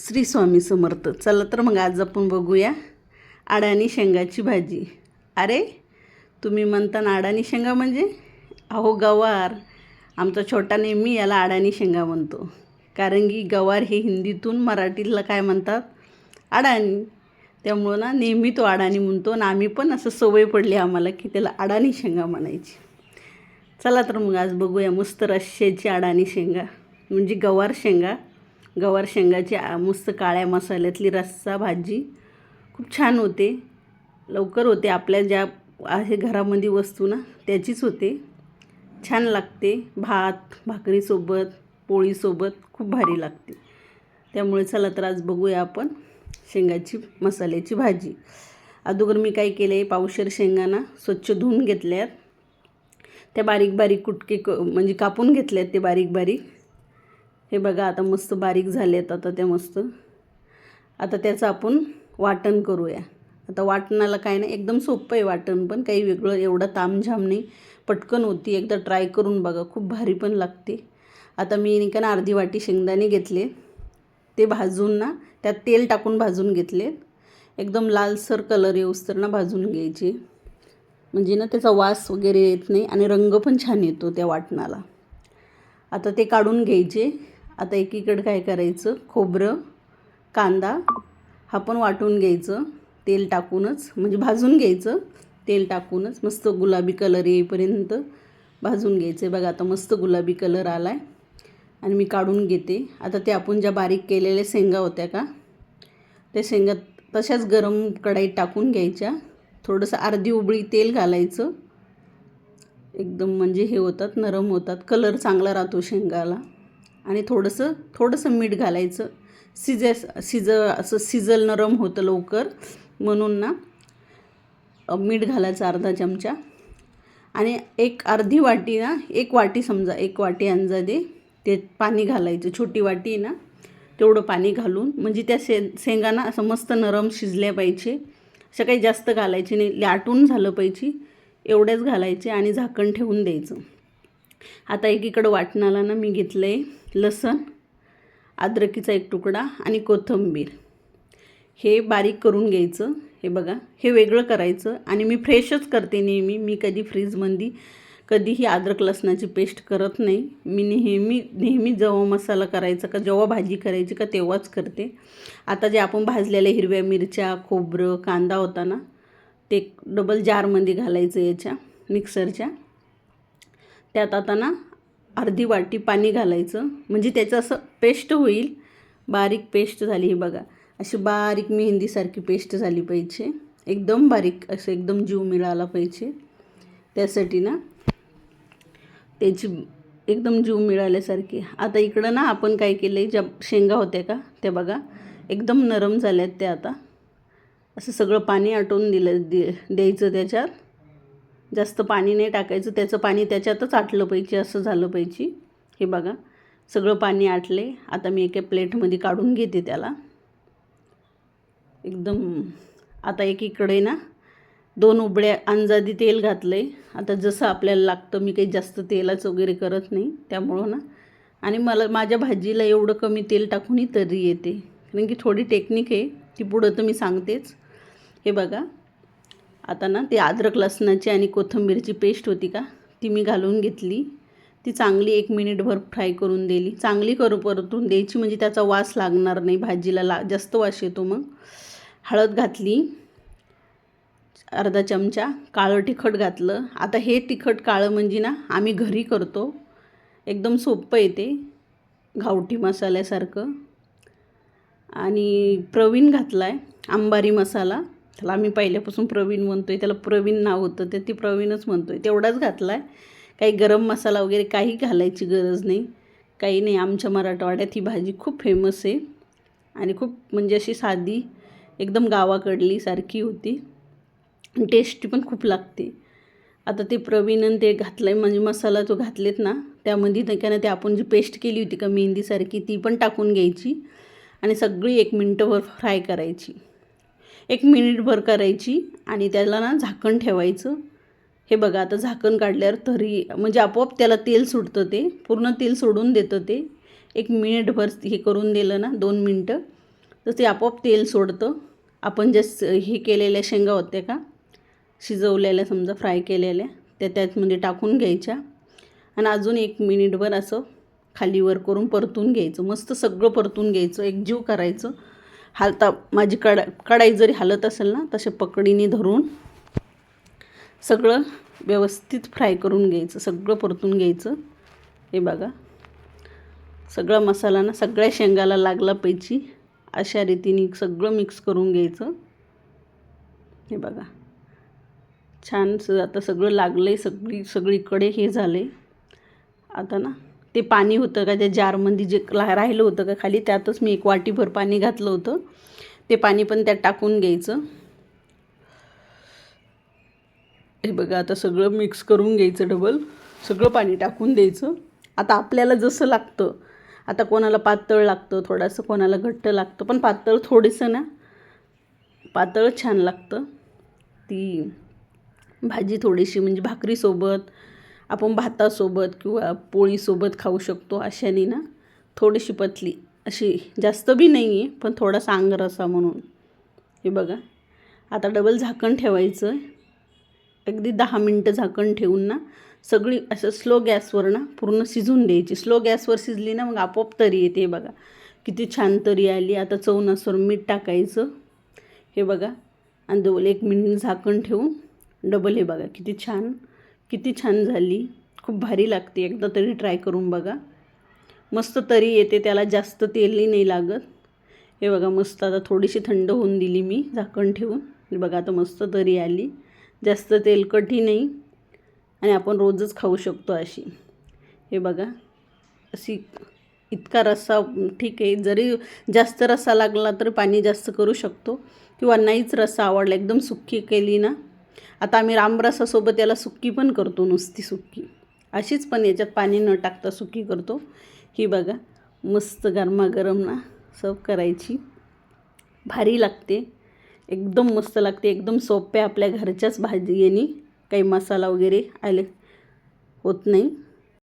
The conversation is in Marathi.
श्री स्वामी समर्थ. चला तर मग आज आपण बघूया अडाणी शेंगाची भाजी. अरे तुम्ही म्हणता ना अडाणी शेंगा म्हणजे? अहो गवार. आमचा छोटा नेहमी याला अडाणी शेंगा म्हणतो. कारण की गवार हे हिंदीतून मराठीला काय म्हणतात? अडाणी. त्यामुळं ना नेहमी तो अडाणी म्हणतो आणि आम्ही पण असं सवय पडली आम्हाला की त्याला अडाणी शेंगा म्हणायची. चला तर मग आज बघूया मस्त रश्श्याची अडाणी शेंगा. म्हणजे गवार शेंगा. गवार शेंगाची मस्त काळ्या मसाल्यातली रस्सा भाजी. खूप छान होते. लवकर होते आपल्या ज्या आहे घरामध्ये वस्तू ना त्याचीच होते. छान लागते. भात भाकरीसोबत पोळीसोबत खूप भारी लागते. त्यामुळे चला तर आज बघूया आपण शेंगाची मसाल्याची भाजी. अगोदर मी काय केलं आहे पावशेर शेंगांना स्वच्छ धुवून घेतल्यात. त्या बारीक बारीक कुटके क म्हणजे कापून घेतल्यात ते बारीक बारीक. हे बघा आता मस्त बारीक झाले आहेत आता त्या मस्त. आता त्याचं आपण वाटण करूया. आता वाटणाला काय नाही एकदम सोपं आहे वाटण पण काही वेगळं एवढं तामझाम नाही. पटकन होती एकदा ट्राय करून बघा खूप भारी पण लागते. आता मी नाही का ना अर्धी वाटी शेंगदाणे घेतले. ते भाजून ना त्यात तेल टाकून भाजून घेतले एकदम लालसर कलर येऊस्तर ना भाजून घ्यायचे. म्हणजे ना त्याचा वास वगैरे येत नाही आणि रंग पण छान येतो त्या वाटणाला. आता ते काढून घ्यायचे. आता एकीकडं काय करायचं? खोबरं कांदा हा पण वाटून घ्यायचं. तेल टाकूनच म्हणजे भाजून घ्यायचं. तेल टाकूनच मस्त गुलाबी कलर येईपर्यंत भाजून घ्यायचे बघा आता मस्त गुलाबी कलर आला आहे आणि मी काढून घेते. आता ते आपण ज्या बारीक केलेल्या शेंगा होत्या का त्या शेंगा तशाच गरम कढाईत टाकून घ्यायच्या. थोडंसं अर्धी उबळी तेल घालायचं. एकदम म्हणजे हे होतात नरम होतात. कलर चांगला राहतो शेंगाला. आणि थोडंसं थोडंसं मीठ घालायचं. शिजे सिज असं सिजल नरम होतं लवकर. म्हणून ना मीठ घालायचं अर्धा चमचा. आणि एक अर्धी वाटी ना एक वाटी समजा एक वाटी अंदाजे ते पाणी घालायचं. छोटी वाटी ना तेवढं पाणी घालून. म्हणजे त्या शे शेंगांना असं मस्त नरम शिजल्या पाहिजे. असं काही जास्त घालायचे नाही. लाटून झालं पाहिजे. एवढ्याच घालायचे आणि झाकण ठेवून द्यायचं. आता एकीकडं वाटणाला ना मी घेतलं आहे लसण अद्रकीचा एक तुकडा आणि कोथिंबीर. हे बारीक करून घ्यायचं. हे बघा हे वेगळं करायचं आणि मी फ्रेशच करते नेहमी. मी कधी फ्रीजमध्ये कधीही अद्रक लसणाची पेस्ट करत नाही. मी नेहमी नेहमी जेव्हा मसाला करायचा का जेव्हा भाजी करायची का तेव्हाच करते. आता जे आपण भाजलेल्या हिरव्या मिरच्या खोबरं कांदा होता ना ते डबल जारमध्ये घालायचं याच्या मिक्सरच्या त्यात आता ना अर्धी वाटी पाणी घालायचं. म्हणजे त्याचं असं पेस्ट होईल. बारीक पेस्ट झाली ही बघा. अशी बारीक मेहंदीसारखी पेस्ट झाली पाहिजे. एकदम बारीक असं एकदम जीव मिळाला पाहिजे. त्यासाठी ना त्याची एकदम जीव मिळाल्यासारखी. आता इकडं ना आपण काय केलं आहे ज्या शेंगा होत्या का त्या बघा. एकदम नरम झाल्यात त्या आता. असं सगळं पाणी आटवून दिलं दे द्यायचं त्याच्यात. जास्त पाणी नाही टाकायचं त्याचं पाणी त्याच्यातच आटलं पाहिजे असं झालं पाहिजे. हे बघा सगळं पाणी आटले. आता मी एका प्लेटमध्ये काढून घेते त्याला. एकदम आता एकीकडे ना दोन उबड्या अंजादी तेल घातलं आहे आता जसं आपल्याला लागतं मी काही जास्त तेलाच वगैरे करत नाही. त्यामुळं ना आणि मला माझ्या भाजीला एवढं कमी तेल टाकूनही तरी येते. कारण की थोडी टेक्निक आहे ती पुढं तर मी सांगतेच. हे बघा आता ना ते अद्रक लसणाची आणि कोथिंबीरची पेस्ट होती का ती मी घालून घेतली. ती चांगली एक मिनिटभर फ्राय करून दिली. चांगली करू परतून द्यायची म्हणजे त्याचा वास लागणार नाही भाजीला ला जास्त वास येतो मग. हळद घातली अर्धा चमचा काळं तिखट घातलं. आता हे तिखट काळं म्हणजे ना आम्ही घरी करतो. एकदम सोपं येते. गावठी मसाल्यासारखं. आणि प्रवीण घातला आहे आंबारी मसाला. त्याला आम्ही पहिल्यापासून प्रवीण म्हणतो आहे त्याला प्रवीण नाव होतं ते ती प्रवीणच म्हणतो आहे तेवढाच घातला आहे काही गरम मसाला वगैरे काही घालायची गरज नाही. काही नाही आमच्या मराठवाड्यात ही भाजी खूप फेमस आहे. आणि खूप म्हणजे अशी साधी एकदम गावाकडली सारखी होती. टेस्टी पण खूप लागते. आता ते प्रवीणन ते घातलं आहे म्हणजे मसाला जो घातलेत ना त्यामध्ये नाही का ना ते आपण जी पेस्ट केली होती का मेहंदीसारखी ती पण टाकून घ्यायची. आणि सगळी एक मिनटंभर फ्राय करायची. एक मिनिटभर करायची आणि त्याला ना झाकण ठेवायचं. हे बघा आता झाकण काढल्यावर तरी म्हणजे आपोआप त्याला तेल सुटतं ते पूर्ण तेल सोडून देतं ते. एक मिनिटभर हे करून दिलं ना दोन मिनटं तर ते आपोआप तेल सोडतं. आपण ज्या स- हे केलेल्या शेंगा होत्या का शिजवलेल्या समजा फ्राय केलेल्या त्या त्यातमध्ये टाकून घ्यायच्या. आणि अजून एक मिनिटभर असं खालीवर करून परतून घ्यायचं. मस्त सगळं परतून घ्यायचं. एकजीव करायचं. हालता माझी कढा कढाई जरी हालत असेल ना तसे पकडीने धरून सगळं व्यवस्थित फ्राय करून घ्यायचं सगळं परतून घ्यायचं. हे बघा. सगळा मसाला ना सगळ्या शेंगाला लागला पाहिजे अशा रीतीने सगळं मिक्स करून घ्यायचं. हे बघा. छान आता सगळं लागलं आहे सगळी सगळीकडे हे झालं आहे आता ना ते पाणी होतं का त्या जारमध्ये जे ला राहिलं होतं का खाली त्यातच मी एक वाटीभर पाणी घातलं होतं. ते पाणी पण त्यात टाकून घ्यायचं. हे बघा आता सगळं मिक्स करून घ्यायचं डबल. सगळं पाणी टाकून द्यायचं. आता आपल्याला जसं लागतं आता कोणाला पातळ लागतं थोडंसं कोणाला घट्ट लागतं पण पातळ थोडंसं ना पातळ छान लागतं. ती भाजी थोडीशी म्हणजे भाकरीसोबत आपण भातासोबत किंवा पोळीसोबत खाऊ शकतो अशाने ना थोडीशी पतली अशी जास्त बी नाही आहे पण थोडासा अंगरसा म्हणून. हे बघा. आता डबल झाकण ठेवायचं आहे. अगदी दहा मिनटं झाकण ठेवून ना सगळी असं स्लो गॅसवर ना पूर्ण शिजून द्यायची. स्लो गॅसवर शिजली ना मग आपोआप तरी येते बघा. किती छान तरी आली. आता चवनासवर मीठ टाकायचं. हे बघा. आणि डबल एक मिनिट झाकण ठेवून. डबल हे बघा. किती छान किती छान झाली. खूप भारी लागते. एकदा तरी ट्राय करून बघा. मस्त तरी येते. त्याला जास्त तेलही नाही लागत. हे बघा मस्त आता थोडीशी थंड होऊन दिली मी झाकण ठेवून. बघा आता मस्त तरी आली. जास्त तेलकटही नाही. आणि आपण रोजच खाऊ शकतो अशी. हे बघा अशी इतका रस्सा ठीक आहे. जरी जास्त रस्सा लागला तर पाणी जास्त करू शकतो. किंवा नाहीच रस्सा आवडला एकदम सुक्की केली ना आता आम्ही रामरसासोबत याला सुक्की पण करतो नुसती सुक्की. अशीच पण याच्यात पाणी न टाकता सुक्की करतो. ही बघा मस्त गरमागरम ना सर्व करायची. भारी लागते. एकदम मस्त लागते. एकदम सोप्या आपल्या घरच्याच भाजी यांनी काही मसाला वगैरे आले होत नाही.